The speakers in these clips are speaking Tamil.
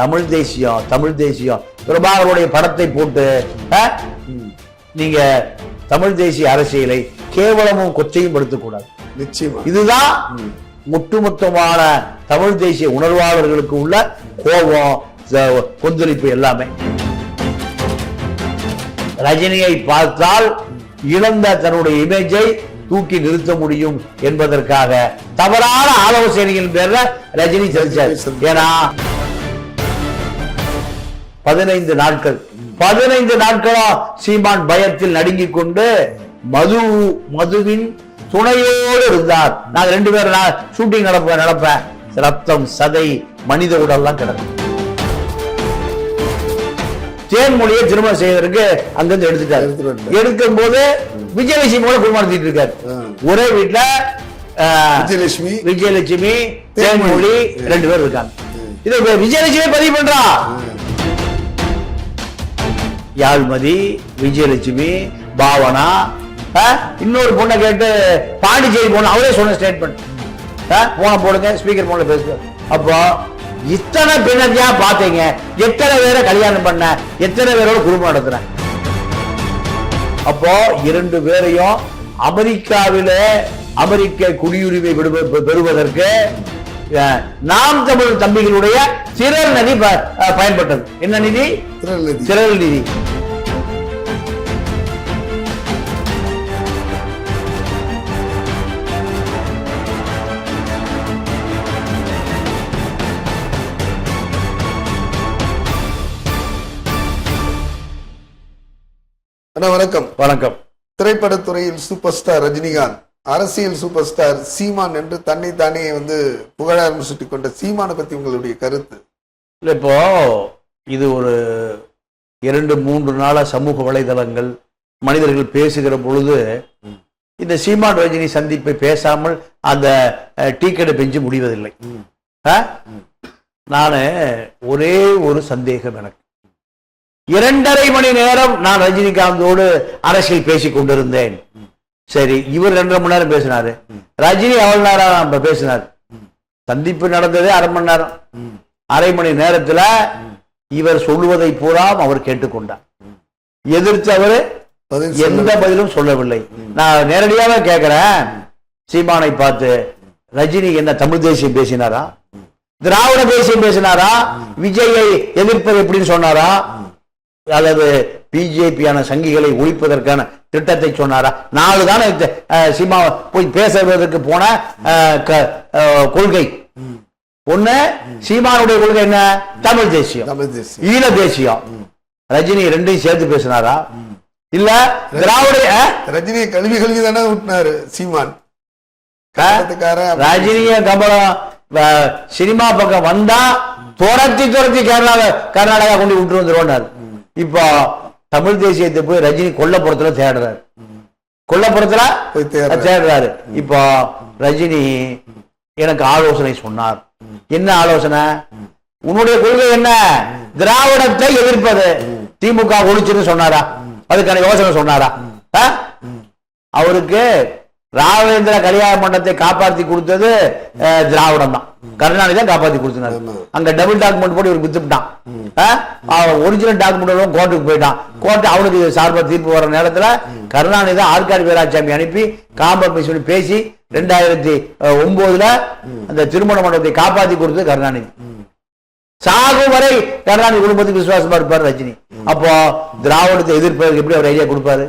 தமிழ் தேசியம் தமிழ் தேசியம். பிரபாகருடைய படத்தை போட்டு? நீங்க தமிழ் தேசிய அரசியலை கேவலமும் கொச்சையும் படுத்தக்கூடாது. நிச்சயமா. இதுதான் ஒட்டுமொத்தமான தமிழ் தேசிய உணர்வாளர்களுக்கு உள்ள கோபம் கொந்தளிப்பு எல்லாமே. ரஜினியை பார்த்தால் இழந்த தன்னுடைய இமேஜை தூக்கி நிறுத்த முடியும் என்பதற்காக தவறான ஆலோசனைகளின் பேர்ல ரஜினி செலுத்தார் ஏன்னா பதினைந்து நாட்கள். பதினைந்து நாட்களா சீமான் பயத்தில் நடுங்கிக் கொண்டு மது மதுவின் துணையோடு இருந்தார். நாங்க ரெண்டு பேரும் நான் ஷூட்டிங் நடப்பேன் நடப்பேன் ரத்தம் சதை மனித உடல்லாம் கிடக்கும். தேன்மொழியை திருமணம் செய்வதற்கு அங்கிருந்து எடுத்துட்டாரு. எடுக்கும் போது விஜயலட்சுமியோட குடும்பம் நடத்திட்டு இருக்காரு. ஒரே வீட்டுல விஜயலட்சுமி விஜயலட்சுமி தேன்மொழி. ரெண்டு பேர் இருக்காங்க. இதை விஜயலட்சுமி பதிவு பண்றா? யாழ்மதி விஜயலட்சுமி பாவனா இன்னொரு பொண்ணை கேட்டு பாண்டிச்சேரி பொண்ணு அவரே சொன்ன ஸ்டேட்மெண்ட் போன போடுங்க ஸ்பீக்கர் போன்ல பேசுங்க. அப்போ இத்தனை பின்னதியா பாத்தீங்க எத்தனை பேரை கல்யாணம் பண்ண? எத்தனை பேரோட குடும்பம் நடத்துறேன் அப்போ இரண்டு பேரையும் அமெரிக்காவில அமெரிக்க குடியுரிமை விடுவ- பெறுவதற்கு நாம் தமிழ் தம்பிகளுடைய சிறல் நதி பயன்பட்டது. என்ன நிதி? சிறல் நிதி. அண்ணா வணக்கம். வணக்கம். திரைப்படத்துறையில் சூப்பர் ஸ்டார் ரஜினிகாந்த். அரசியல் சூப்பர் ஸ்டார் சீமான் என்று தன்னை தானே வந்து புகழ ஆரம்பிச்சுட்டு கொண்ட சீமானை பத்தி உங்களுடைய கருத்து? இல்ல இப்போ இது ஒரு இரண்டு மூன்று நாளா சமூக வலைதளங்கள் மனிதர்கள் பேசுகிற பொழுது இந்த சீமான் ரஜினி சந்திப்பை பேசாமல் அந்த அஹ், டீ கடை பெஞ்சு முடிவதில்லை? நானு ஒரே ஒரு சந்தேகம் எனக்கு. இரண்டரை மணி நேரம் நான் ரஜினிகாந்தோடு அரசியல் பேசிக் கொண்டிருந்தேன். சரி இவர் ரெண்டரை மணி நேரம் பேசினாரு. ரஜினி எவ்வளவு நேரம் பேசினார். சந்திப்பு நடந்ததே அரை மணி நேரம். அரை மணி நேரத்துல இவர் சொல்லுவதை பூராம் அவர் கேட்டுக்கொண்டார். எதிர்த்தவர் பதில் எந்த பதிலும் சொல்லவில்லை. நான் நேரடியாக கேட்கிறேன் சீமானை பார்த்து ரஜினி என்ன தமிழ் தேசியம் பேசினாரா? திராவிட தேசியம் பேசினாரா? விஜயை எதிர்ப்பது எப்படின்னு சொன்னாரா? அல்லது பிஜேபியான சங்கிகளை ஒழிப்பதற்கான திட்டத்தை சொன்னாரா? நாலு தானே சீமா போய் பேசுவதற்கு போன கொள்கை. ஒண்ணு சீமானுடைய கொள்கை என்ன? தமிழ் தேசியம். தமிழ் தேசியம். ஈழ தேசியம். ரஜினி ரெண்டையும் சேர்த்து பேசினாரா? இல்ல திராவிட அஹ், ரஜினியை கல்வி கல்வி தானே விட்டினாரு சீமான். ரஜினிய கமலம் சினிமா பக்கம் வந்தா துரத்தி துரத்தி கேரளா கர்நாடகா கொண்டு விட்டு வந்துருவாரு இப்போ தமிழ் தேசியத்தை போய் ரஜினி கொல்லப்புறத்துல தேடுறாரு. கொல்லப்புறத்துல தேடுறாரு. இப்போ ரஜினி எனக்கு ஆலோசனை சொன்னார். என்ன ஆலோசனை? உன்னுடைய கொள்கை என்ன? திராவிடத்தை எதிர்ப்பது. திமுக ஒழிச்சுன்னு சொன்னாரா? அதுக்கான யோசனை சொன்னாரா? அவருக்கு ராகவேந்திர கல்யாண மண்டபத்தை காப்பாத்தி கொடுத்தது திராவிடம் தான் கருணாநிதி தான் காப்பாத்தி கொடுத்தாரு ஆமா. அங்க டபுள் டாக்குமெண்ட் போட்டு இவர் வித்துட்டான் ஒரிஜினல் டாக்குமெண்ட் கோர்ட்டுக்கு போயிட்டான். கோர்ட் அவனுக்கு சார்பா தீர்ப்பு வர நேரத்துல கருணாநிதி தான் ஆற்காடு வீராசாமி அனுப்பி காம்ப்ரமைஸ் பண்ணி பேசி ரெண்டாயிரத்தி ஒன்பதுல அந்த திருமண மண்டபத்தை காப்பாத்தி கொடுத்தது கருணாநிதி. சாகும் வரை கருணாநிதி குடும்பத்துக்கு விசுவாசமா இருப்பாரு ரஜினி. அப்போ திராவிடத்தை எதிர்ப்பதற்கு எப்படி அவர் ஐடியா கொடுப்பாரு?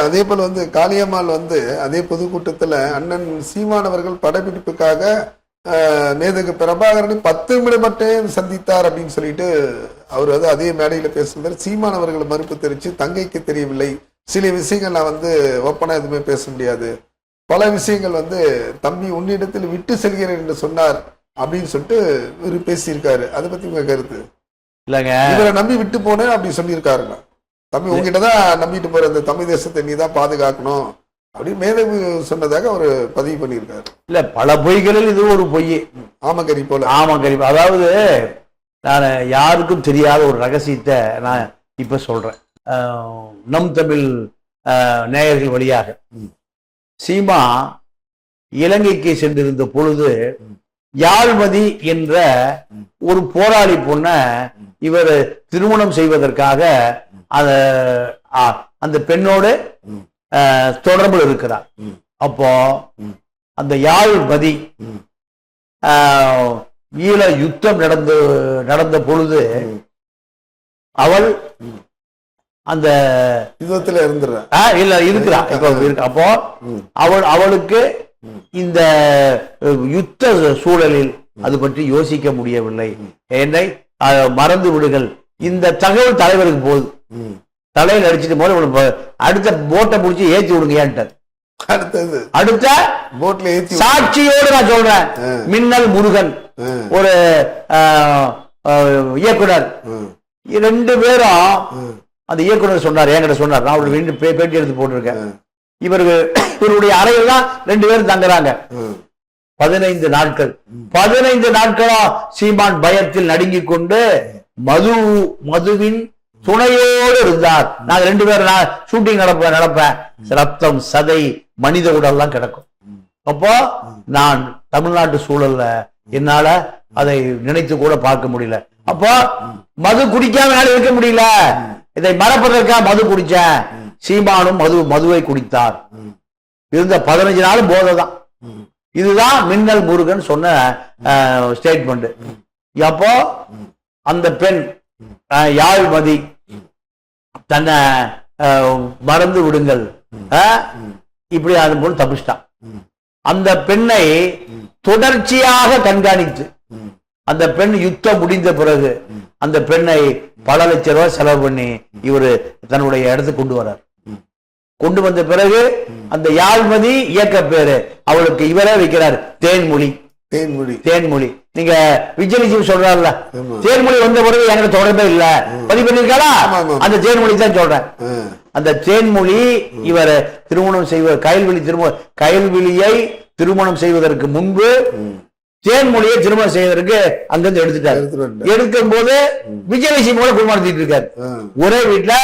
அதே போல வந்து காளியம்மாள் வந்து அதே பொதுக்கூட்டத்துல அண்ணன் சீமான் அவர்கள் படப்பிடிப்புக்காக மேதகு பிரபாகரனை பத்து நிமிடம் மட்டும் சந்தித்தார் அப்படின்னு சொல்லிட்டு அவர் வந்து அதே மேடையில பேசுகிறார் சீமான் அவர்கள் மறுப்பு தெரிவித்து தங்கைக்கு தெரியவில்லை. சில விஷயங்கள் நான் வந்து ஓப்பனா எதுவுமே பேச முடியாது. பல விஷயங்கள் வந்து தம்பி உன்னிடத்தில் விட்டு செல்கிறேன் என்று சொன்னார். அப்படின்னு சொல்லிட்டு இவர் பேசியிருக்காரு. அதை பத்தி உங்க கருத்து? இல்லங்க. இவரை நம்பி விட்டு போனேன் அப்படி சொல்லியிருக்காருங்க. தம்பி உங்ககிட்ட தான் நம்பிட்டு போற இந்த தமிழ் தேசத்தை நீ தான் பாதுகாக்கணும் அப்படின்னு மேதகு சொன்னதாக அவர் பதிவு பண்ணியிருக்காரு. இல்ல பல பொய்களில் இது ஒரு பொய் ஆமக்கரி போல. ஆமா கரிமா அதாவது நான் யாருக்கும் தெரியாத ஒரு ரகசியத்தை நான் இப்ப சொல்றேன். நம் தமிழ் நேயர்கள் வழியாக. சீமா இலங்கைக்கு சென்றிருந்த பொழுது யாழ்மதி என்ற ஒரு போராளி பொண்ண இவர் திருமணம் செய்வதற்காக அந்த ஆ, அந்த பெண்ணோடு தொடர்பில் இருக்கிறார். அப்போ. அந்த யாழ்மதி ம். ஆஹ், ஈழ யுத்தம் நடந்து நடந்த பொழுது. அவள். அந்த யுத்தத்துல இருந்துடுற இல்ல இருக்கிறா இப்போ இருக்கு அப்போ. அவள் அவளுக்கு. இந்த யுத்த சூழலில் அது பற்றி யோசிக்க முடியவில்லை என்னை மறந்து விடுங்கள் இந்த தகவல் தலைவருக்கு போகுது. தலையில் அடிச்சிட்டு போது ப- அடுத்த போட்டை பிடிச்சி ஏத்தி விடுங்க ஏன்ட்டார் அடுத்தது அடுத்த போட்ல ஏத்தி சாட்சியோடு நான் சொல்றேன். மின்னல் முருகன். ஒரு இயக்குனர். ரெண்டு பேரும். அந்த இயக்குனர் சொன்னார் என்கிட்ட சொன்னார் நான் அவருக்கு ரெண்டு பேட்டி எடுத்து போட்டிருக்கேன். இவருக்கு இவருடைய அறையில் தான் ரெண்டு பேரும் தங்குறாங்க. பதினைந்து நாட்கள் பதினைந்து நாட்களா சீமான் பயத்தில் நடுங்கிக் கொண்டு மது மதுவின் துணையோடு இருந்தார். நாங்க ரெண்டு பேரும் நான் ஷூட்டிங் நடப்பேன் நடப்பேன் ரத்தம் சதை மனித உடல்லாம் கிடக்கும். அப்போ நான் தமிழ்நாட்டு சூழல்ல என்னால அதை நினைத்து கூட பார்க்க முடியல. அப்போ மது குடிக்காம என்னால இருக்க முடியல. இதை மறப்பதற்காக மது குடிச்சேன். சீமானும் மது மதுவை குடித்தார். இருந்த பதினஞ்சு நாள் போதை தான் இதுதான் மின்னல் முருகன் சொன்ன ஸ்டேட்மெண்ட் அப்போ அந்த பெண் யாழ்மதி தன்னை மறந்து விடுங்கள். இப்படி அது போல தப்பிச்சிட்டான் அந்த பெண்ணை தொடர்ச்சியாக கண்காணித்து அந்த பெண் யுத்தம் முடிந்த பிறகு அந்த பெண்ணை பல லட்சம் ரூபாய் செலவு பண்ணி இவரு தன்னுடைய இடத்துக்கு கொண்டு வர்றார். கொண்டு வந்த பிறகு அந்த யாழ்மதி இயக்க பேரு அவளுக்கு இவரே வைக்கிறார் தேன்மொழி. தேன்மொழி தேன்மொழி நீங்க விஜயலட்சுமி சொல்றாருல்ல. தேன்மொழி வந்த பிறகு எனக்கு தொடர்பே இல்ல பதிவு பண்ணிருக்காளா. அந்த தேன்மொழி தான் சொல்றேன். அந்த தேன்மொழி இவர் திருமணம் செய்வ கயல்விழி திருமண கயல்விழியை திருமணம் செய்வதற்கு முன்பு. தேன்மொழியை திருமணம் செய்வதற்கு அங்கிருந்து எடுத்துட்டாரு. எடுக்கும் போது விஜயலட்சுமியோட குடும்பம் நடத்திட்டு இருக்காரு. ஒரே வீட்டுல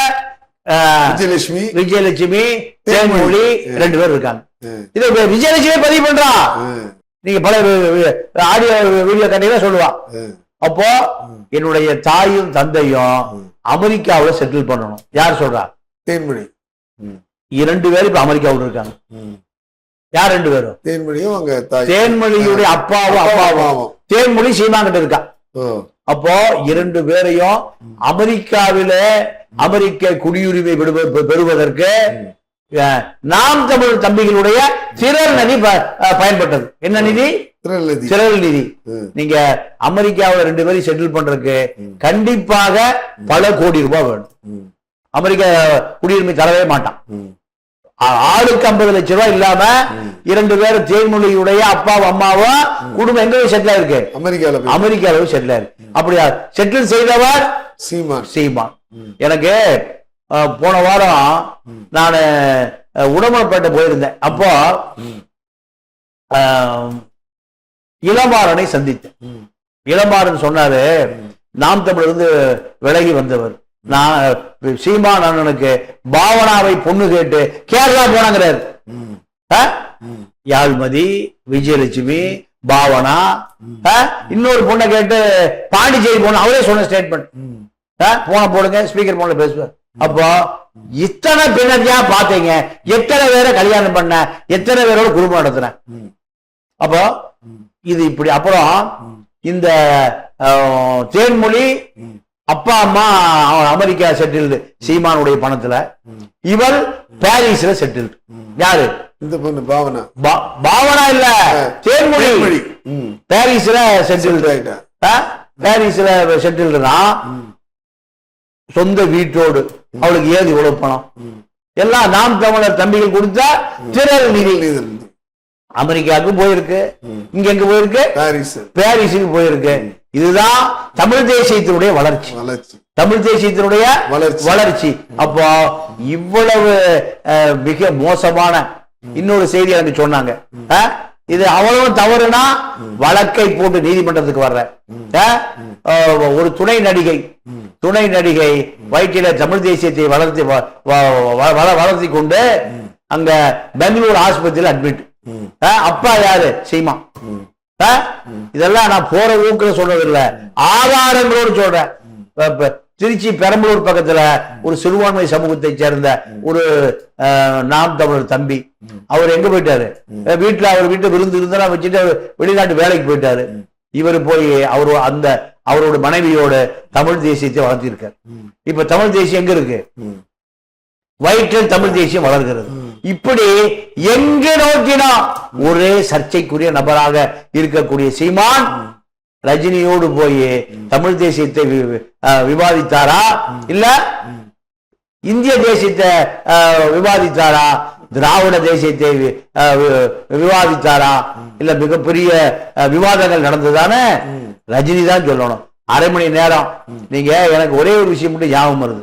விஜயலட்சுமி விஜயலட்சுமி தேன்மொழி ரெண்டு பேர் இருக்காங்க. இதை விஜயலட்சுமி பதிவு பண்றா ஆ. நீங்க பல ஆடியோ வீடியோ கண்டிப்பா சொல்லுவா. ஆ. அப்போ என்னுடைய தாயும் தந்தையும் அமெரிக்காவுல செட்டில் பண்ணணும். யார் சொல்றா? தேன்மொழி. இரண்டு பேரும் இப்ப அமெரிக்காவுல இருக்காங்க. யார் ரெண்டு பேரும்? தேன்மொழியும் அவங்க தாய். தேன்மொழியுடைய அப்பாவும் அப்பாவும். தேன்மொழி சீமாங்கிட்ட இருக்கா. அப்போ இரண்டு பேரையும் அமெரிக்காவில அமெரிக்க குடியுரிமை பெறுவதற்கு நாம் தமிழ் தம்பிகளுடைய சிறர் நிதி பயன்பட்டது. என்ன நிதி. சிறல் நிதி. நீங்க அமெரிக்காவுல ரெண்டு பேரும் செட்டில் பண்றதுக்கு கண்டிப்பாக பல கோடி ரூபாய் வேணும். அமெரிக்க குடியுரிமை தரவே மாட்டான். ஆளுக்கு ஐம்பது லட்சம் ரூபாய் இல்லாம இரண்டு பேரும் தேன்மொழியுடைய அப்பாவும் அம்மாவும் குடும்பம் எங்க போய் செட்டில் இருக்கு அமெரிக்கால அமெரிக்கால போய் செட்டில் இருக்கு அப்படியா? செட்டில் செய்தவர் சீமான். சீமான். எனக்கு போன வாரம் நான் உடம்புப்பேட்டை போயிருந்தேன் அப்போ இளமாறனை சந்தித்தேன் ம். இளமாறன் சொன்னாரு நாம் தமிழிருந்து விலகி வந்தவர் நான் சீமான் அண்ணனுக்கு பாவனாவை பொண்ணு கேட்டு கேரளா போனாங்கிறாரு ம். ஆ? யாழ்மதி விஜயலட்சுமி பாவனா ஆ? இன்னொரு பொண்ணை கேட்டு பாண்டிச்சேரி போன அவரே சொன்ன ஸ்டேட்மெண்ட் போன போடுங்க ஸ்பீக்கர் போன பேசுவார் அப்போ இத்தனை பெண்ணத்தையா பாத்தீங்க எத்தனை பேரை கல்யாணம் பண்ண? எத்தனை பேரோட குடும்பம் நடத்துறேன் ம். அப்போ இது இப்படி. அப்புறம் இந்த தேன்மொழி. அப்பா அம்மா அவன் அமெரிக்கா செட்டில்டு சீமானுடைய பணத்துல இவள் பாரிஸ்ல செட்டில்டு யாரு? இந்த பொண்ணு பாவனா. பாவனா இல்ல தேன்மொழி. பாரிஸ்ல செட்டில்டு. பாரிஸ்ல செட்டில்டுனா சொந்த வீட்டோடு அவளுக்கு ஏது இவ்வளவு பணம்? எல்லாம் நாம் தமிழர் தம்பிகள் கொடுத்த திரள் நிதி. அமெரிக்காவுக்கு போயிருக்கு. இங்க எங்க போயிருக்கு? பாரிஸ். பாரிஸுக்கு போயிருக்கு. இதுதான் தமிழ் தேசியத்தினுடைய வளர்ச்சி. வளர்ச்சி. தமிழ் தேசியத்தினுடைய வளர்ச்சி. வளர்ச்சி. அப்போ இவ்வளவு மிக மோசமான இன்னொரு செய்தி எனக்கு சொன்னாங்க. இது அவ்வளவு தவறுனா வழக்கை போட்டு நீதிமன்றத்துக்கு வர்ற. ஒரு துணை நடிகை துணை நடிகை வயிற்றில தமிழ் தேசியத்தை வளர்த்தி வளர்த்தி கொண்டு அங்க பெங்களூர் ஆஸ்பத்திரியில் அட்மிட். அப்பா யாரு? சீமா? இதெல்லாம் நான் போற ஊக்குல சொல்றதில்ல ஆதாரங்களோடு சொல்றேன். திருச்சி பெரம்பலூர் பக்கத்துல ஒரு சிறுபான்மை சமூகத்தை சேர்ந்த ஒரு நாம் தமிழர் தம்பி. அவர் எங்க போயிட்டாரு? வீட்டுல அவர் வீட்டுல விருந்து இருந்தெல்லாம் வச்சுட்டு அவர் வெளிநாட்டு வேலைக்கு போயிட்டாரு. இவர் போய் அவர் அந்த அவரோட மனைவியோட தமிழ் தேசியத்தை வளர்த்திருக்காரு. இப்ப தமிழ் தேசியம் எங்க இருக்கு. வயிற்றில் தமிழ் தேசியம் வளர்கிறது. இப்படி எங்கே நோக்கினா ஒரே சர்ச்சைக்குரிய நபராக இருக்கக்கூடிய சீமான் ரஜினியோடு போய் தமிழ் தேசியத்தை வி- விவாதித்தாரா? இல்ல? இந்திய தேசியத்தை விவாதித்தாரா? திராவிட தேசியத்தை விவாதித்தாரா? இல்ல மிகப்பெரிய விவாதங்கள் நடந்ததானே ரஜினி தான் சொல்லணும். அரை மணி நேரம். நீங்க எனக்கு ஒரே ஒரு விஷயம் மட்டும் ஞாபகம் வருது.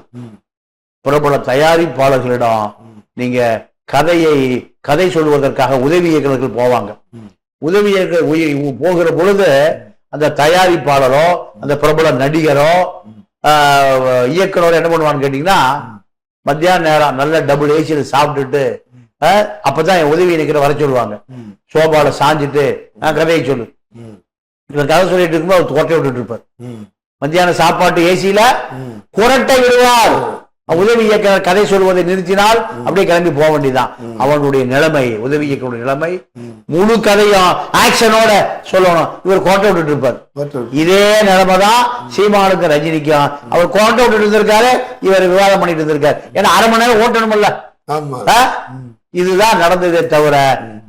பிரபல தயாரிப்பாளர்களிடம் நீங்க கதையை கதை சொல்வதற்காக உதவி இயக்குநர்கள் போவாங்க. உதவி இயக்க போகிற பொழுது அந்த தயாரிப்பாளரோ அந்த பிரபல நடிகரோ இயக்குனரோ என்ன பண்ணுவான்னு கேட்டீங்கன்னா மத்தியான நேரம் நல்ல டபுள் ஏசியில் சாப்பிட்டுட்டு அப்பதான் என் உதவி இயக்குனர் வர சொல்லுவாங்க. சோபால சாஞ்சிட்டு "ஆஹ், கதையை சொல்லு. இவர் கதை சொல்லிட்டு இருக்கும்போது அவர் தோட்டை விட்டுட்டு இருப்பார். மத்தியான சாப்பாட்டு ஏசியில குரட்டை விடுவார். உதவி இயக்குனர் கதை சொல்வதை நிறுத்தினால் அப்படியே கிளம்பி போக வேண்டியதான் அவனுடைய நிலைமை உதவி இயக்குடைய நிலைமை. முழு கதையும் ஆக்ஷனோட சொல்லணும். இவர் கோட்டை விட்டுட்டு இருப்பார். இதே நிலைமை தான் சீமானுக்கும் ரஜினிக்கும். அவர் கோட்டை விட்டுட்டு இருந்திருக்காரு இவர் விவாதம் பண்ணிட்டு இருந்திருக்காரு. ஏன்னா அரை மணி நேரம் ஓட்டணும்ல ஆமா. ஆ? இதுதான் நடந்ததே தவிர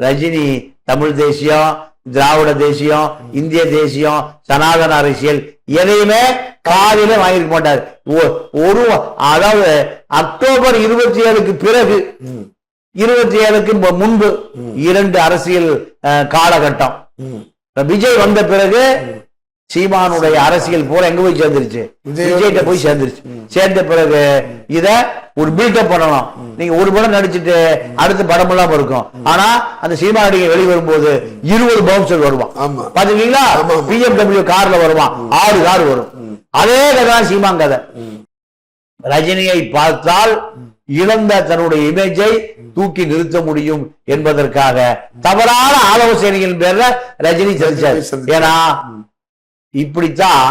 ரஜினி தமிழ் தேசியம் திராவிட தேசியம் இந்திய தேசியம் சனாதன அரசியல் எதையுமே காதில வாங்கிருக்க மாட்டார் ஒரு அதாவது அக்டோபர் இருபத்தி ஏழுக்கு பிறகு இருபத்தி ஏழுக்கு முன்பு இரண்டு அரசியல் காலகட்டம். விஜய் வந்த பிறகு சீமானுடைய அரசியல் பூரா எங்க போய் சேர்ந்துருச்சு? விஜய் விஜய்கிட்ட போய் சேர்ந்துருச்சு. சேர்ந்த பிறகு இத ஒரு பில்டப் பண்ணணும் நீங்க ஒரு படம் நடிச்சிட்டு அடுத்த படம் எல்லாம் இருக்கும். ஆனா அந்த சீமா நடிகை வெளியே வரும்போது இருபது பவுன்சர் வருவான். ஆமா. பிஎம்டபிள்யூ கார்ல வருவான். ஆறு கார் வரும். அதே கதை சீமான் கதை. ரஜினியை பார்த்தால் இழந்த தன்னுடைய இமேஜை தூக்கி நிறுத்த முடியும் என்பதற்காக தவறான ஆலோசனைகளின் பேர்ல ரஜினி சந்திச்சார். ஏன்னா இப்படித்தான்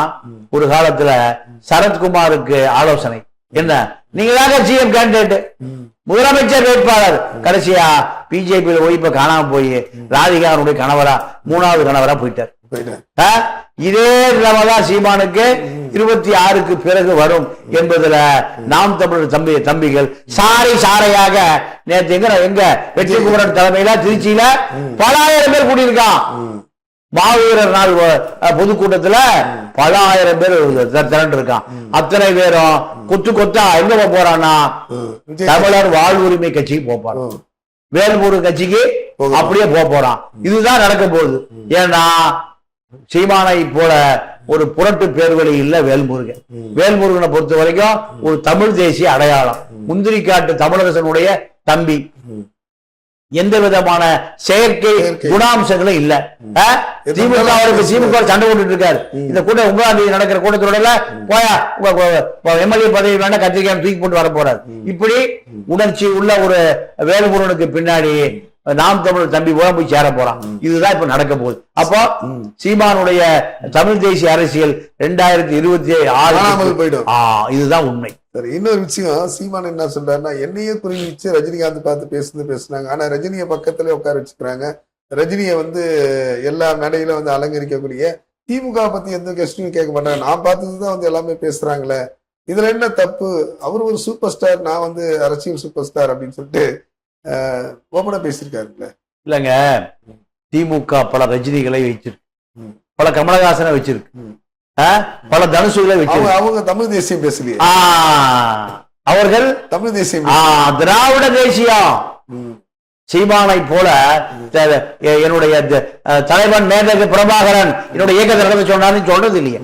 ஒரு காலத்துல சரத்குமாருக்கு ஆலோசனை. என்ன? நீங்க தாங்க சிஎம் கேண்டிடேட் முதலமைச்சர் வேட்பாளர். கடைசியா பிஜேபியில போய் இப்ப காணாம போய் ராதிகாவுடைய கணவரா மூணாவது கணவரா போயிட்டார்? இதே நிலைமைதான் சீமானுக்கு இருபத்தி ஆறுக்கு பிறகு வரும் என்பதுல நாம் தமிழர் தம்பி தம்பிகள் சாறை சாறையாக நேத்து எங்க எங்க? வெற்றி குமரன் தலைமையில திருச்சியில பல ஆயிரம் பேர் கூடியிருக்கான். மாவீரர் நாள் பொதுக்கூட்டத்துல பல ஆயிரம் பேர் திரண்டு இருக்கான் அத்தனை பேரும் கொத்து கொத்தா எங்க போறான்னா? தமிழர் வாழ்வுரிமை கட்சிக்கு ம். வேல்முருகன் கட்சிக்கு. அப்படியே போக போறான். இதுதான் நடக்க போகுது. ஏன்னா சீமானை போல ஒரு புரட்டு பேர்வழி இல்ல வேல்முருகன். வேல்முருகனை பொறுத்த வரைக்கும் ஒரு தமிழ் தேசிய அடையாளம். முந்திரிக்காட்டு தமிழரசனுடைய தம்பி. எந்த விதமான செயற்கை. குணாம்சங்களும் இல்ல. திமுக. திமுக சண்டை போட்டுட்டு இருக்காரு இந்த கூட்டம் ஒன்பதாம் தேதி நடக்கிற கூட்டத்தோட போயா எம்எல்ஏ பதவி வேணா கத்திரிக்காய் தூக்கி போட்டு வர போறாரு இப்படி உணர்ச்சி உள்ள ஒரு வேலுமுருகனுக்கு பின்னாடி நாம் தமிழ் தம்பி பூரா போய் சேர போறான். இதுதான் இப்ப நடக்க போகுது. அப்போ சீமானுடைய தமிழ் தேசிய அரசியல் ரெண்டாயிரத்தி இருபத்தி ஆறு காணாமல் போயிடும் ஆ இதுதான் உண்மை. சரி இன்னொரு விஷயம் சீமான் என்ன சொல்றாருன்னா என்னையே குறி வச்சு ரஜினிகாந்த் பார்த்து பேசுனது பேசுனாங்க. ஆனா ரஜினியை பக்கத்துல உட்கார வச்சுக்கிறாங்க. ரஜினியை வந்து எல்லா மேடையில வந்து அலங்கரிக்கக்கூடிய திமுக பத்தி எந்த கெஸ்டும் கேட்க மாட்டாங்க. நான் பார்த்ததுதான் வந்து எல்லாமே பேசுறாங்களே. இதுல என்ன தப்பு? அவர் ஒரு சூப்பர் ஸ்டார் நான் வந்து அரசியல் சூப்பர் ஸ்டார் அப்படின்னு சொல்லிட்டு ஓபனா பேசியிருக்காருல்ல? இல்லங்க. திமுக பல ரஜினிகளை வச்சிருக்கு. பல கமலஹாசனை வச்சிருக்கு? பல தனுசுகளை வச்சிருக்கு. அவங்க தமிழ் தேசியம் பேசலையே. ஆ, அவர்கள் தமிழ் தேசியம் திராவிட தேசியம். சீமானை போல என்னுடைய தலைவன் மேதகு பிரபாகரன் என்னுடைய இயக்கத்தை நடத்த சொன்னாருன்னு சொல்றது இல்லையே.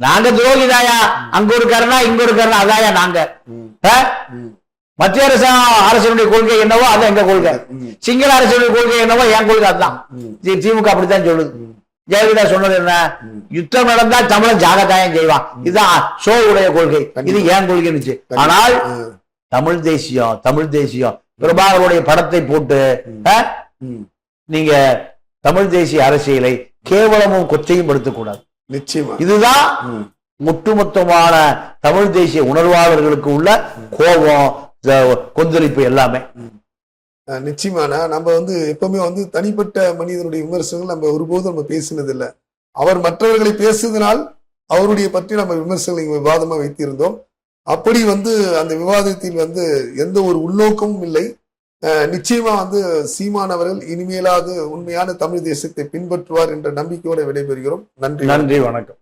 நாங்க துரோகிதாயா? அங்க ஒரு கருணா இங்க ஒரு கருணா. அதாயா நாங்க? மத்திய அரசு அரசினுடைய கொள்கை என்னவோ அது எங்க கொள்கை. சிங்கள அரசினுடைய கொள்கை என்னவோ என் கொள்கை அதுதான். திமுக அப்படித்தான் சொல்லுது. ஜெயலலிதா சொன்னது என்ன? யுத்தம் நடந்தா தமிழன் ஜாகத்தாயம் செய்வான். இதுதான் ஷோ உடைய கொள்கை இது ஏன் கொள்கைன்னுச்சு ஆனால். தமிழ் தேசியம் தமிழ் தேசியம் பிரபாகருடைய படத்தை போட்டு. நீங்க தமிழ் தேசிய அரசியலை கேவலமும் கொச்சையும் படுத்தக்கூடாது. நிச்சயமா. இதுதான். ஒட்டுமொத்தமான தமிழ் தேசிய உணர்வாளர்களுக்கு உள்ள கோபம் கொந்தளிப்பு எல்லாமே. அஹ் நிச்சயமாண்ணா. நம்ம வந்து எப்பவுமே வந்து தனிப்பட்ட மனிதனுடைய விமர்சனங்கள் நம்ம ஒருபோதும் நம்ம பேசினது இல்ல அவர் மற்றவர்களை பேசுவதனால் அவருடைய பற்றி நம்ம விமர்சனங்களை இங்க விவாதமா வைத்திருந்தோம். அப்படி வந்து அந்த விவாதத்தில் வந்து எந்த ஒரு உள்நோக்கமும் இல்லை. நிச்சயமா வந்து சீமான் அவர்கள் இனிமேலாவது உண்மையான தமிழ் தேசத்தை பின்பற்றுவார் என்ற நம்பிக்கையோடு விடைபெறுகிறோம். நன்றி. நன்றி வணக்கம்.